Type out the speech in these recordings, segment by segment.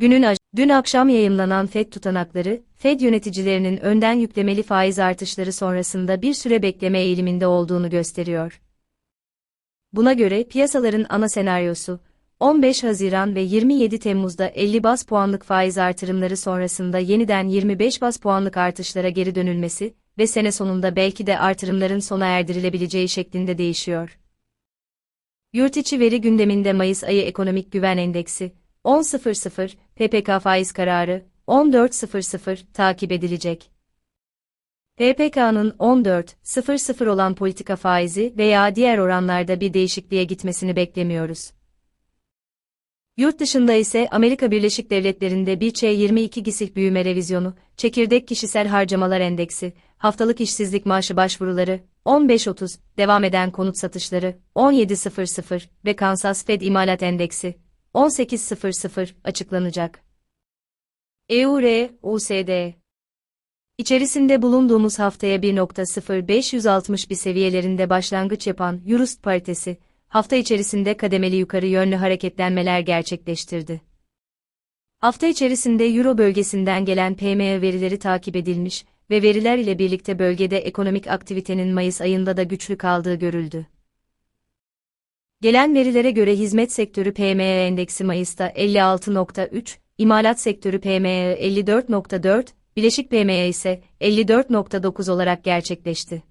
Günün Dün akşam yayımlanan FED tutanakları, FED yöneticilerinin önden yüklemeli faiz artışları sonrasında bir süre bekleme eğiliminde olduğunu gösteriyor. Buna göre piyasaların ana senaryosu, 15 Haziran ve 27 Temmuz'da 50 bas puanlık faiz artırımları sonrasında yeniden 25 bas puanlık artışlara geri dönülmesi ve sene sonunda belki de artırımların sona erdirilebileceği şeklinde değişiyor. Yurtiçi veri gündeminde Mayıs ayı ekonomik güven endeksi 10.00, PPK faiz kararı 14.00 takip edilecek. PPK'nın 14.00 olan politika faizi veya diğer oranlarda bir değişikliğe gitmesini beklemiyoruz. Yurt dışında ise Amerika Birleşik Devletleri'nde bir Ç22 gisih büyüme revizyonu, çekirdek kişisel harcamalar endeksi, haftalık işsizlik maaşı başvuruları, 15.30, devam eden konut satışları, 17.00 ve Kansas Fed imalat endeksi, 18.00 açıklanacak. EUR, USD İçerisinde bulunduğumuz haftaya 1.0561 seviyelerinde başlangıç yapan Eurust paritesi, hafta içerisinde kademeli yukarı yönlü hareketlenmeler gerçekleştirdi. Hafta içerisinde Euro bölgesinden gelen PMI verileri takip edilmiş ve veriler ile birlikte bölgede ekonomik aktivitenin Mayıs ayında da güçlü kaldığı görüldü. Gelen verilere göre hizmet sektörü PMI endeksi Mayıs'ta 56.3, imalat sektörü PMI 54.4, bileşik PMI ise 54.9 olarak gerçekleşti.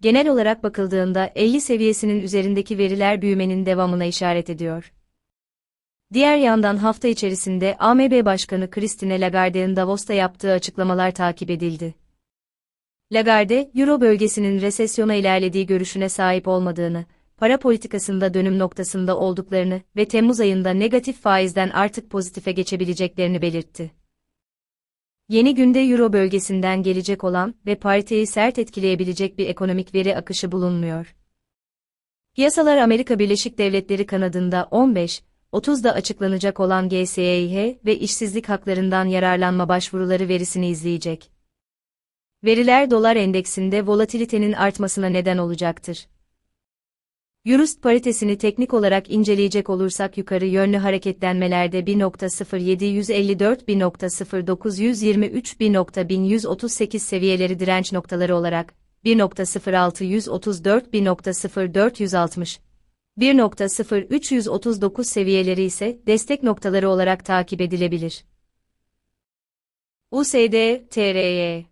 Genel olarak bakıldığında 50 seviyesinin üzerindeki veriler büyümenin devamına işaret ediyor. Diğer yandan hafta içerisinde AMB Başkanı Christine Lagarde'ın Davos'ta yaptığı açıklamalar takip edildi. Lagarde, Euro bölgesinin resesyona ilerlediği görüşüne sahip olmadığını, para politikasında dönüm noktasında olduklarını ve Temmuz ayında negatif faizden artık pozitife geçebileceklerini belirtti. Yeni günde Euro bölgesinden gelecek olan ve pariteyi sert etkileyebilecek bir ekonomik veri akışı bulunmuyor. Piyasalar Amerika Birleşik Devletleri kanadında 15, 30'da açıklanacak olan GSEH ve işsizlik haklarından yararlanma başvuruları verisini izleyecek. Veriler dolar endeksinde volatilitenin artmasına neden olacaktır. Eurust paritesini teknik olarak inceleyecek olursak yukarı yönlü hareketlenmelerde 1.0754, 1.0923, 1.1138 seviyeleri direnç noktaları olarak, 1.0634, 1.0460, 1.0339 seviyeleri ise destek noktaları olarak takip edilebilir. USD, TRY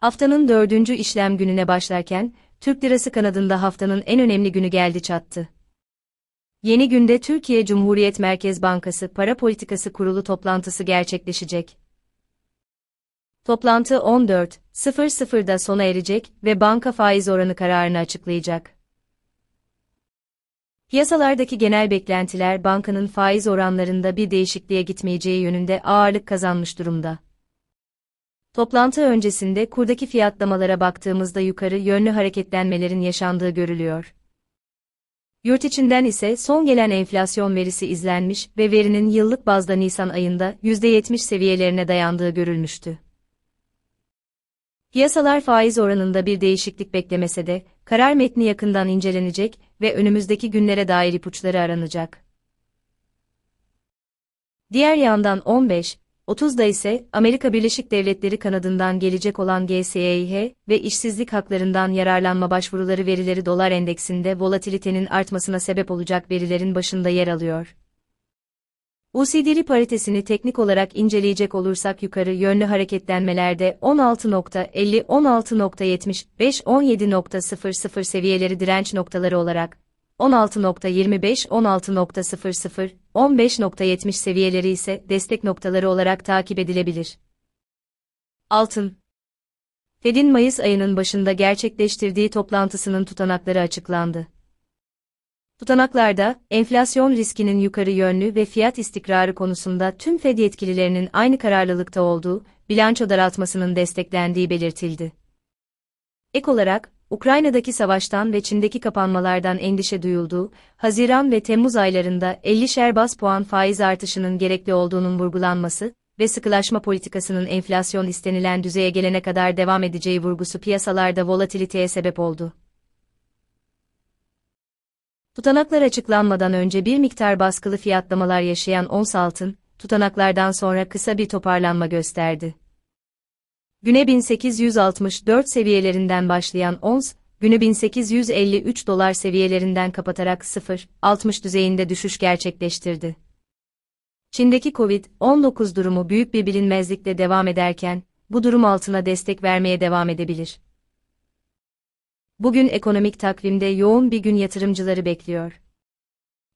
Haftanın dördüncü işlem gününe başlarken, Türk Lirası kanadında haftanın en önemli günü geldi çattı. Yeni günde Türkiye Cumhuriyet Merkez Bankası Para Politikası Kurulu toplantısı gerçekleşecek. Toplantı 14.00'da sona erecek ve banka faiz oranı kararını açıklayacak. Piyasalardaki genel beklentiler bankanın faiz oranlarında bir değişikliğe gitmeyeceği yönünde ağırlık kazanmış durumda. Toplantı öncesinde kurdaki fiyatlamalara baktığımızda yukarı yönlü hareketlenmelerin yaşandığı görülüyor. Yurt içinden ise son gelen enflasyon verisi izlenmiş ve verinin yıllık bazda Nisan ayında %70 seviyelerine dayandığı görülmüştü. Piyasalar faiz oranında bir değişiklik beklemese de, karar metni yakından incelenecek ve önümüzdeki günlere dair ipuçları aranacak. Diğer yandan 15, 30'da ise Amerika Birleşik Devletleri kanadından gelecek olan GSEH ve işsizlik haklarından yararlanma başvuruları verileri dolar endeksinde volatilitenin artmasına sebep olacak verilerin başında yer alıyor. UCD'li paritesini teknik olarak inceleyecek olursak yukarı yönlü hareketlenmelerde 16.50, 16.75, 17.00 seviyeleri direnç noktaları olarak 16.25, 16.00, 15.70 seviyeleri ise destek noktaları olarak takip edilebilir. Altın Fed'in Mayıs ayının başında gerçekleştirdiği toplantısının tutanakları açıklandı. Tutanaklarda, enflasyon riskinin yukarı yönlü ve fiyat istikrarı konusunda tüm Fed yetkililerinin aynı kararlılıkta olduğu, bilanço daraltmasının desteklendiği belirtildi. Ek olarak, Ukrayna'daki savaştan ve Çin'deki kapanmalardan endişe duyulduğu, Haziran ve Temmuz aylarında 50'şer bas puan faiz artışının gerekli olduğunun vurgulanması ve sıkılaşma politikasının enflasyon istenilen düzeye gelene kadar devam edeceği vurgusu piyasalarda volatiliteye sebep oldu. Tutanaklar açıklanmadan önce bir miktar baskılı fiyatlamalar yaşayan ons altın, tutanaklardan sonra kısa bir toparlanma gösterdi. Güne 1864 seviyelerinden başlayan ons, günü 1853 dolar seviyelerinden kapatarak 0.60 düzeyinde düşüş gerçekleştirdi. Çin'deki Covid-19 durumu büyük bir bilinmezlikle devam ederken, bu durum altına destek vermeye devam edebilir. Bugün ekonomik takvimde yoğun bir gün yatırımcıları bekliyor.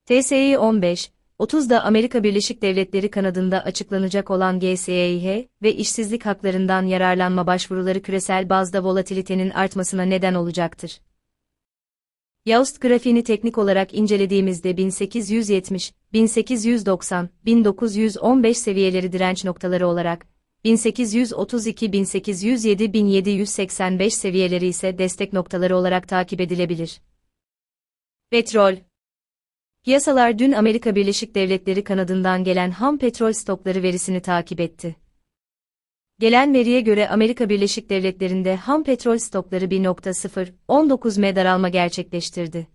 TSI 15, 30'da Amerika Birleşik Devletleri kanadında açıklanacak olan GSEH ve işsizlik haklarından yararlanma başvuruları küresel bazda volatilitenin artmasına neden olacaktır. Yaust grafiğini teknik olarak incelediğimizde 1870, 1890, 1915 seviyeleri direnç noktaları olarak, 1832, 1807, 1785 seviyeleri ise destek noktaları olarak takip edilebilir. Petrol Piyasalar dün Amerika Birleşik Devletleri kanadından gelen ham petrol stokları verisini takip etti. Gelen veriye göre Amerika Birleşik Devletleri'nde ham petrol stokları 1.019 m daralma gerçekleştirdi.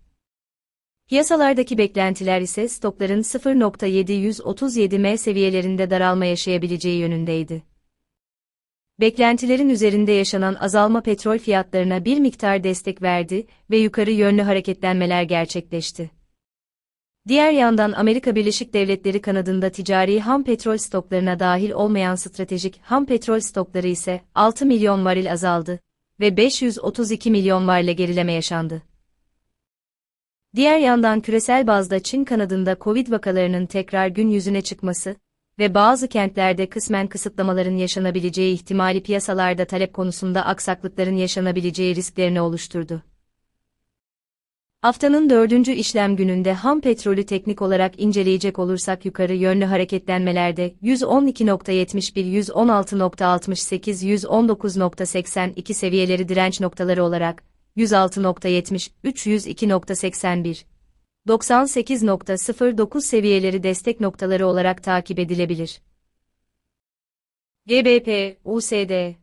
Piyasalardaki beklentiler ise stokların 0.737 m seviyelerinde daralma yaşayabileceği yönündeydi. Beklentilerin üzerinde yaşanan azalma petrol fiyatlarına bir miktar destek verdi ve yukarı yönlü hareketlenmeler gerçekleşti. Diğer yandan Amerika Birleşik Devletleri kanadında ticari ham petrol stoklarına dahil olmayan stratejik ham petrol stokları ise 6 milyon varil azaldı ve 532 milyon varile gerileme yaşandı. Diğer yandan küresel bazda Çin kanadında Covid vakalarının tekrar gün yüzüne çıkması ve bazı kentlerde kısmen kısıtlamaların yaşanabileceği ihtimali piyasalarda talep konusunda aksaklıkların yaşanabileceği risklerini oluşturdu. Haftanın dördüncü işlem gününde ham petrolü teknik olarak inceleyecek olursak yukarı yönlü hareketlenmelerde 112.71, 116.68, 119.82 seviyeleri direnç noktaları olarak 106.73, 102.81, 98.09 seviyeleri destek noktaları olarak takip edilebilir. GBP, USD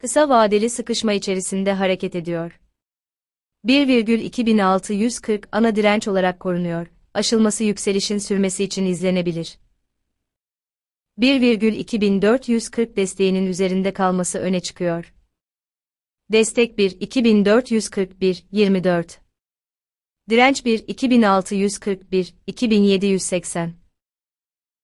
Kısa vadeli sıkışma içerisinde hareket ediyor. 1,2640 ana direnç olarak korunuyor. Aşılması yükselişin sürmesi için izlenebilir. 1,2440 desteğinin üzerinde kalması öne çıkıyor. Destek 1 2441 24 Direnç 1 2641 2780